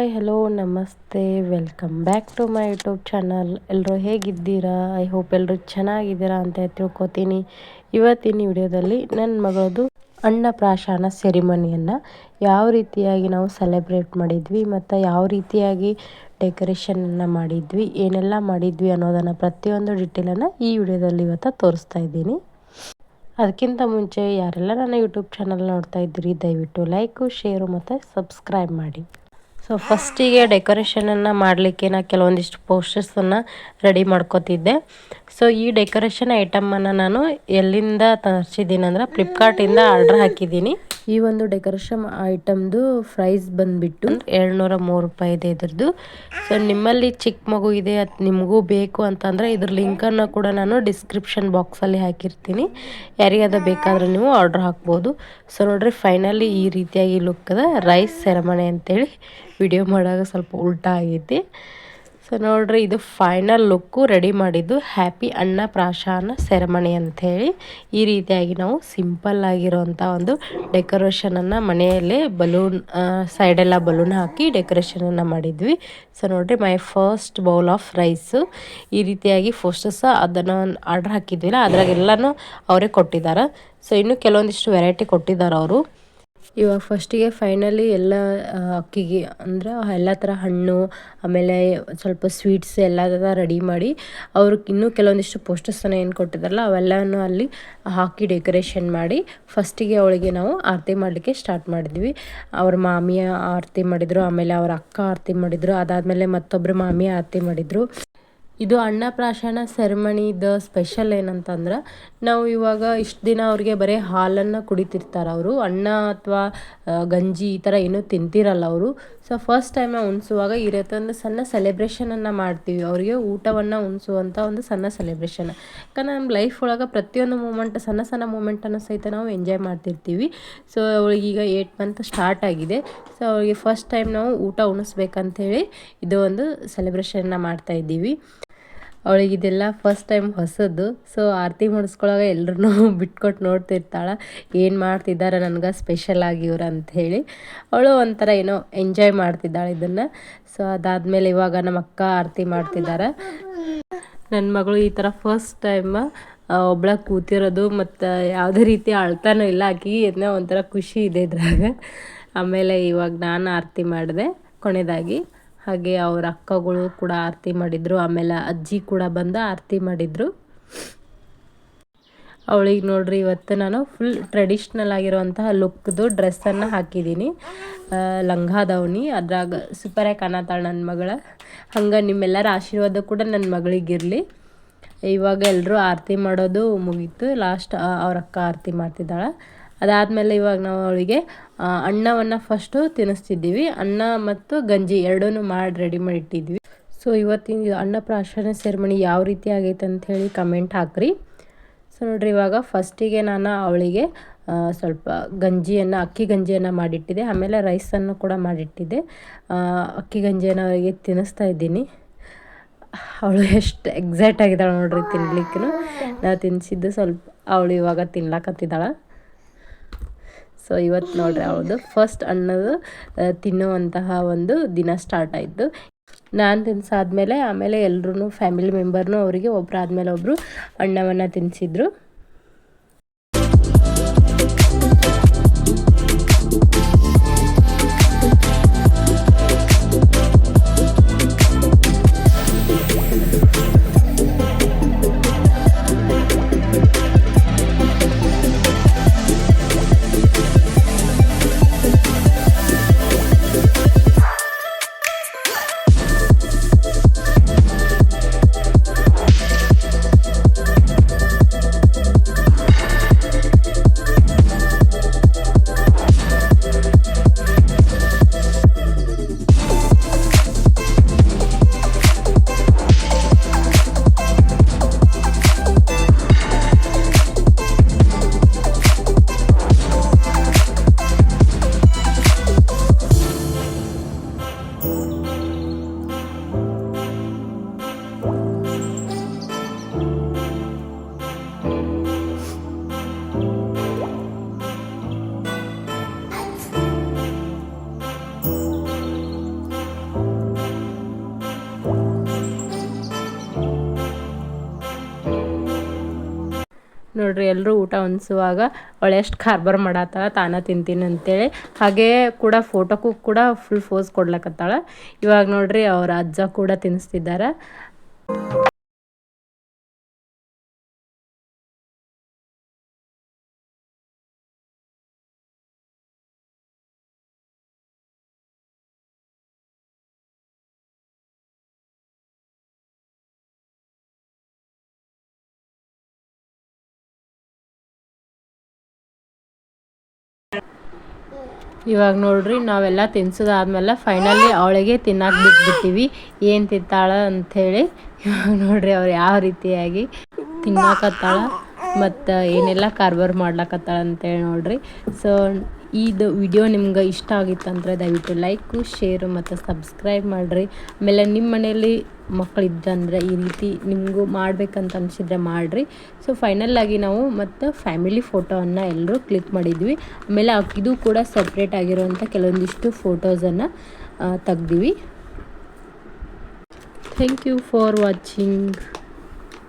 Hi, hello, ನಮಸ್ತೆ. Welcome back to my YouTube channel. ಎಲ್ಲರೂ ಹೇಗಿದ್ದೀರಾ? ಐ ಹೋಪ್ ಎಲ್ಲರೂ ಚೆನ್ನಾಗಿದ್ದೀರಾ ಅಂತ ತಿಳ್ಕೊತೀನಿ. ಇವತ್ತಿನ ವಿಡಿಯೋದಲ್ಲಿ ನನ್ನ ಮಗಳದು ಅನ್ನಪ್ರಾಶನ ಸೆರಿಮನಿಯನ್ನು ಯಾವ ರೀತಿಯಾಗಿ ನಾವು ಸೆಲೆಬ್ರೇಟ್ ಮಾಡಿದ್ವಿ ಮತ್ತು ಯಾವ ರೀತಿಯಾಗಿ ಡೆಕೋರೇಷನನ್ನು ಮಾಡಿದ್ವಿ, ಏನೆಲ್ಲ ಮಾಡಿದ್ವಿ ಅನ್ನೋದನ್ನು ಪ್ರತಿಯೊಂದು ಡಿಟೇಲನ್ನು ಈ ವಿಡಿಯೋದಲ್ಲಿ ಇವತ್ತು ತೋರಿಸ್ತಾ ಇದ್ದೀನಿ. ಅದಕ್ಕಿಂತ ಮುಂಚೆ ಯಾರೆಲ್ಲ ನನ್ನ ಯೂಟ್ಯೂಬ್ ಚಾನಲ್ ನೋಡ್ತಾ ಇದ್ದೀರಿ, ದಯವಿಟ್ಟು ಲೈಕು, ಶೇರು ಮತ್ತು ಸಬ್ಸ್ಕ್ರೈಬ್ ಮಾಡಿ. ಸೊ ಫಸ್ಟಿಗೆ ಡೆಕೋರೇಷನನ್ನು ಮಾಡಲಿಕ್ಕೆ ನಾನು ಕೆಲವೊಂದಿಷ್ಟು ಪೋಸ್ಟರ್ಸನ್ನು ರೆಡಿ ಮಾಡ್ಕೋತಿದ್ದೆ. ಸೊ ಈ ಡೆಕೋರೇಷನ್ ಐಟಮನ್ನು ನಾನು ಎಲ್ಲಿಂದ ತರಿಸಿದ್ದೀನಿ ಅಂದ್ರೆ ಫ್ಲಿಪ್ಕಾರ್ಟಿಂದ ಆರ್ಡ್ರ್ ಹಾಕಿದ್ದೀನಿ. ಈ ಒಂದು ಡೆಕೋರೇಷನ್ ಐಟಮ್ದು ಪ್ರೈಸ್ ಬಂದುಬಿಟ್ಟು ಏಳ್ನೂರ ಮೂರು ರೂಪಾಯಿ ಇದೆ ಇದ್ರದ್ದು. ಸೊ ನಿಮ್ಮಲ್ಲಿ ಚಿಕ್ಕ ಮಗು ಇದೆ ಅದು ನಿಮಗೂ ಬೇಕು ಅಂತಂದರೆ ಇದ್ರ ಲಿಂಕನ್ನು ಕೂಡ ನಾನು ಡಿಸ್ಕ್ರಿಪ್ಷನ್ ಬಾಕ್ಸಲ್ಲಿ ಹಾಕಿರ್ತೀನಿ. ಯಾರಿಗಾದ ಬೇಕಾದರೆ ನೀವು ಆರ್ಡ್ರ್ ಹಾಕ್ಬೋದು. ಸೊ ನೋಡ್ರಿ ಫೈನಲಿ ಈ ರೀತಿಯಾಗಿ ಲುಕ್ ಅದ ರೈಸ್ ಸೆರೆಮನೆ ಅಂತೇಳಿ ವಿಡಿಯೋ ಮಾಡಾಗ ಸ್ವಲ್ಪ ಉಲ್ಟಾ ಆಗೈತಿ ಸೊ ನೋಡ್ರಿ, ಇದು ಫೈನಲ್ ಲುಕ್ಕು ರೆಡಿ ಮಾಡಿದ್ದು ಹ್ಯಾಪಿ ಅನ್ನ ಪ್ರಾಶಾನ ಸೆರೆಮನಿ ಅಂಥೇಳಿ. ಈ ರೀತಿಯಾಗಿ ನಾವು ಸಿಂಪಲ್ ಆಗಿರೋಂಥ ಒಂದು ಡೆಕೋರೇಷನನ್ನು ಮನೆಯಲ್ಲೇ ಬಲೂನ್ ಸೈಡೆಲ್ಲ ಬಲೂನ್ ಹಾಕಿ ಡೆಕೋರೇಷನನ್ನು ಮಾಡಿದ್ವಿ. ಸೊ ನೋಡ್ರಿ my first bowl of rice ಈ ರೀತಿಯಾಗಿ ಫಸ್ಟಸ್ ಅದನ್ನು ಆರ್ಡ್ರ್ ಹಾಕಿದ್ವಿಲ್ಲ ಅದ್ರಾಗೆಲ್ಲನೂ ಅವರೇ ಕೊಟ್ಟಿದ್ದಾರೆ ಸೊ ಇನ್ನೂ ಕೆಲವೊಂದಿಷ್ಟು ವೆರೈಟಿ ಕೊಟ್ಟಿದ್ದಾರೆ ಅವರು. ಇವಾಗ ಫಸ್ಟಿಗೆ ಫೈನಲಿ ಎಲ್ಲ ಅಕ್ಕಿಗೆ ಅಂದ್ರೆ ಎಲ್ಲ ಥರ ಹಣ್ಣು, ಆಮೇಲೆ ಸ್ವಲ್ಪ ಸ್ವೀಟ್ಸ್ ಎಲ್ಲ ರೆಡಿ ಮಾಡಿ ಅವ್ರಿಗೆ ಇನ್ನೂ ಕೆಲವೊಂದಿಷ್ಟು ಪೋಸ್ಟರ್ಸನ್ನು ಏನು ಕೊಟ್ಟಿದ್ದಾರಲ್ಲ ಅವೆಲ್ಲನೂ ಅಲ್ಲಿ ಹಾಕಿ ಡೆಕೋರೇಷನ್ ಮಾಡಿ ಫಸ್ಟಿಗೆ ಅವಳಿಗೆ ನಾವು ಆರತಿ ಮಾಡಲಿಕ್ಕೆ ಸ್ಟಾರ್ಟ್ ಮಾಡಿದ್ವಿ. ಅವ್ರ ಮಾಮಿಯ ಆರತಿ ಮಾಡಿದರು, ಆಮೇಲೆ ಅವ್ರ ಅಕ್ಕ ಆರತಿ ಮಾಡಿದರು, ಅದಾದಮೇಲೆ ಮತ್ತೊಬ್ಬರು ಮಾಮಿ ಆರತಿ ಮಾಡಿದರು. ಇದು ಅನ್ನಪ್ರಾಶನ ಸೆರೆಮನಿದ ಸ್ಪೆಷಲ್ ಏನಂತಂದ್ರೆ ನಾವು ಇವಾಗ ಇಷ್ಟು ದಿನ ಅವ್ರಿಗೆ ಬರೀ ಹಾಲನ್ನು ಕುಡಿತಿರ್ತಾರೆ ಅವರು. ಅನ್ನ ಅಥವಾ ಗಂಜಿ ಈ ಥರ ಏನೂ ತಿಂತಿರಲ್ಲ ಅವರು. ಸೊ ಫಸ್ಟ್ ಟೈಮ್ ನಾವು ಉಣಿಸುವಾಗ ಈ ರೀತಿ ಒಂದು ಸಣ್ಣ ಸೆಲೆಬ್ರೇಷನನ್ನು ಮಾಡ್ತೀವಿ. ಅವರಿಗೆ ಊಟವನ್ನು ಉಣಿಸುವಂಥ ಒಂದು ಸಣ್ಣ ಸೆಲೆಬ್ರೇಷನ್ ಯಾಕಂದ್ರೆ ನಮ್ಮ ಲೈಫ್ ಒಳಗೆ ಪ್ರತಿಯೊಂದು ಮೂಮೆಂಟ್ ಸಣ್ಣ ಸಣ್ಣ ಮೂಮೆಂಟನ್ನು ಸಹಿತ ನಾವು ಎಂಜಾಯ್ ಮಾಡ್ತಿರ್ತೀವಿ. ಸೊ ಈಗ ಏಟ್ ಮಂತ್ ಸ್ಟಾರ್ಟ್ ಆಗಿದೆ. ಸೊ ಅವಳಿಗೆ ಫಸ್ಟ್ ಟೈಮ್ ನಾವು ಊಟ ಉಣಿಸ್ಬೇಕಂತೇಳಿ ಇದು ಒಂದು ಸೆಲೆಬ್ರೇಷನ್ನ ಮಾಡ್ತಾ ಇದ್ದೀವಿ. ಅವಳಿಗೆ ಇದೆಲ್ಲ ಫಸ್ಟ್ ಟೈಮ್ ಹೊಸದು. ಸೊ ಆರತಿ ಮಾಡಿಸ್ಕೊಳಾಗ ಎಲ್ಲರೂ ಬಿಟ್ಕೊಟ್ಟು ನೋಡ್ತಿರ್ತಾಳೆ. ಏನು ಮಾಡ್ತಿದ್ದಾರೆ ನನಗೆ ಸ್ಪೆಷಲ್ ಆಗಿ ಇವ್ರು ಅಂಥೇಳಿ ಅವಳು ಒಂಥರ ಏನೋ ಎಂಜಾಯ್ ಮಾಡ್ತಿದ್ದಾಳೆ ಇದನ್ನು. ಸೊ ಅದಾದಮೇಲೆ ಇವಾಗ ನಮ್ಮ ಅಕ್ಕ ಆರತಿ ಮಾಡ್ತಿದ್ದಾರೆ ನನ್ನ ಮಗಳು ಈ ಥರ ಫಸ್ಟ್ ಟೈಮ್ ಒಬ್ಳ ಕೂತಿರೋದು ಮತ್ತು ಯಾವುದೇ ರೀತಿ ಅಳ್ತಾನೂ ಇಲ್ಲ. ಆಕಿ ಇದನ್ನ ಒಂಥರ ಖುಷಿ ಇದೆ ಇದ್ರಾಗ. ಆಮೇಲೆ ಇವಾಗ ನಾನು ಆರತಿ ಮಾಡಿದೆ ಕೊನೆಯದಾಗಿ ಹಾಗೆ ಅವ್ರ ಅಕ್ಕಗಳು ಕೂಡ ಆರತಿ ಮಾಡಿದರು, ಆಮೇಲೆ ಅಜ್ಜಿ ಕೂಡ ಬಂದು ಆರತಿ ಮಾಡಿದರು. ಅವಳಿಗೆ ನೋಡ್ರಿ ಇವತ್ತು ನಾನು ಫುಲ್ ಟ್ರೆಡಿಷ್ನಲ್ ಆಗಿರುವಂತಹ ಲುಕ್ದು ಡ್ರೆಸ್ಸನ್ನು ಹಾಕಿದ್ದೀನಿ. ಲಂಗ ದಾವಣಿ ಅದ್ರಾಗ ಸೂಪರಾಗಿ ಕಾಣತ್ತಾಳೆ ನನ್ನ ಮಗಳ. ಹಂಗೆ ನಿಮ್ಮೆಲ್ಲರ ಆಶೀರ್ವಾದ ಕೂಡ ನನ್ನ ಮಗಳಿಗಿರಲಿ. ಇವಾಗ ಎಲ್ಲರೂ ಆರತಿ ಮಾಡೋದು ಮುಗೀತು. ಲಾಸ್ಟ್ ಅವ್ರ ಅಕ್ಕ ಆರತಿ ಮಾಡ್ತಿದ್ದಾಳೆ. ಅದಾದಮೇಲೆ ಇವಾಗ ನಾವು ಅವಳಿಗೆ ಅನ್ನವನ್ನು ಫಸ್ಟು ತಿನ್ನಿಸ್ತಿದ್ದೀವಿ. ಅನ್ನ ಮತ್ತು ಗಂಜಿ ಎರಡೂ ಮಾಡಿ ರೆಡಿ ಮಾಡಿ ಇಟ್ಟಿದ್ವಿ ಸೊ ಇವತ್ತಿನ ಅನ್ನಪ್ರಾಶನ ಸೆರೆಮಣಿ ಯಾವ ರೀತಿ ಆಗೈತೆ ಅಂಥೇಳಿ ಕಮೆಂಟ್ ಹಾಕ್ರಿ. ಸೊ ನೋಡ್ರಿ, ಇವಾಗ ಫಸ್ಟಿಗೆ ನಾನು ಅವಳಿಗೆ ಸ್ವಲ್ಪ ಗಂಜಿಯನ್ನು, ಅಕ್ಕಿ ಗಂಜಿಯನ್ನು ಮಾಡಿಟ್ಟಿದ್ದೆ. ಆಮೇಲೆ ರೈಸನ್ನು ಕೂಡ ಮಾಡಿಟ್ಟಿದ್ದೆ. ಅಕ್ಕಿ ಗಂಜಿಯನ್ನು ಅವಳಿಗೆ ತಿನ್ನಿಸ್ತಾ ಇದ್ದೀನಿ. ಅವಳು ಎಷ್ಟು ಎಕ್ಸೈಟ್ ಆಗಿದ್ದಾಳೆ ನೋಡ್ರಿ ತಿನ್ಲಿಕ್ಕೂ ನಾವು ತಿನ್ನಿಸಿದ್ದು ಸ್ವಲ್ಪ, ಅವಳು ಇವಾಗ ತಿನ್ಲಾಕತ್ತಿದ್ದಾಳೆ. ಸೊ ಇವತ್ತು ನೋಡ್ರಿ ಅವ್ರದ್ದು ಫಸ್ಟ್ ಅನ್ನೋದು ತಿನ್ನುವಂತಹ ಒಂದು ದಿನ ಸ್ಟಾರ್ಟ್ ಆಯಿತು. ನಾನು ತಿನ್ಸಾದ್ಮೇಲೆ ಆಮೇಲೆ ಎಲ್ಲರೂ ಫ್ಯಾಮಿಲಿ ಮೆಂಬರ್ನು ಅವರಿಗೆ ಒಬ್ಬರಾದ್ಮೇಲೆ ಒಬ್ಬರು ಅಣ್ಣವನ್ನು ತಿನ್ನಿಸಿದ್ರು ನೋಡ್ರಿ ಎಲ್ಲರೂ ಊಟ ಹೊಂದಿಸುವಾಗ ಅವಳು ಎಷ್ಟು ಕಾರ್ಬಾರ್ ಮಾಡತ್ತಾಳ, ತಾನ ತಿಂತೀನಿ ಅಂತೇಳಿ. ಹಾಗೆ ಕೂಡ ಫೋಟೋಕ್ಕೂ ಕೂಡ ಫುಲ್ ಫೋಸ್ ಕೊಡ್ಲಕತ್ತಾಳ. ಇವಾಗ ನೋಡ್ರಿ, ಅವ್ರ ಅಜ್ಜ ಕೂಡ ತಿನ್ನಿಸ್ತಿದ್ದಾರೆ ಇವಾಗ ನೋಡ್ರಿ, ನಾವೆಲ್ಲ ತಿನ್ಸೋದಾದ್ಮೇಲೆ ಫೈನಲಿ ಅವಳಿಗೆ ತಿನ್ನಕ್ಕೆ ಬಿಟ್ಬಿಟ್ಟಿವಿ ಏನು ತಿಂತಾಳ ಅಂಥೇಳಿ ಇವಾಗ ನೋಡ್ರಿ ಅವ್ರು ಯಾವ ರೀತಿಯಾಗಿ ತಿನ್ನಕತ್ತಾಳ. ಮತ್ತು ಏನೆಲ್ಲ ಕಾರ್ಬಾರ್ ಮಾಡ್ಲಕತ್ತಾಳ ಅಂತೇಳಿ ನೋಡ್ರಿ. ಸೊ ಇದು ವಿಡಿಯೋ ನಿಮ್ಗೆ ಇಷ್ಟ ಆಗಿತ್ತಂದ್ರೆ ದಯವಿಟ್ಟು ಲೈಕು ಶೇರು ಮತ್ತು ಸಬ್ಸ್ಕ್ರೈಬ್ ಮಾಡಿರಿ. ಆಮೇಲೆ ನಿಮ್ಮ ಮನೆಯಲ್ಲಿ ಮಕ್ಕಳಿದ್ದಂದ್ರೆ ಈ ರೀತಿ ನಿಮಗೂ ಮಾಡಬೇಕಂತ ಅನಿಸಿದ್ರೆ ಮಾಡಿರಿ. ಸೊ ಫೈನಲ್ಲಾಗಿ ನಾವು ಮತ್ತು ಫ್ಯಾಮಿಲಿ ಫೋಟೋವನ್ನು ಎಲ್ಲರೂ ಕ್ಲಿಕ್ ಮಾಡಿದ್ವಿ. ಆಮೇಲೆ ಇದು ಕೂಡ ಸಪ್ರೇಟ್ ಆಗಿರುವಂಥ ಕೆಲವೊಂದಿಷ್ಟು ಫೋಟೋಸನ್ನು ತೆಗ್ದಿವಿ. Thank you for watching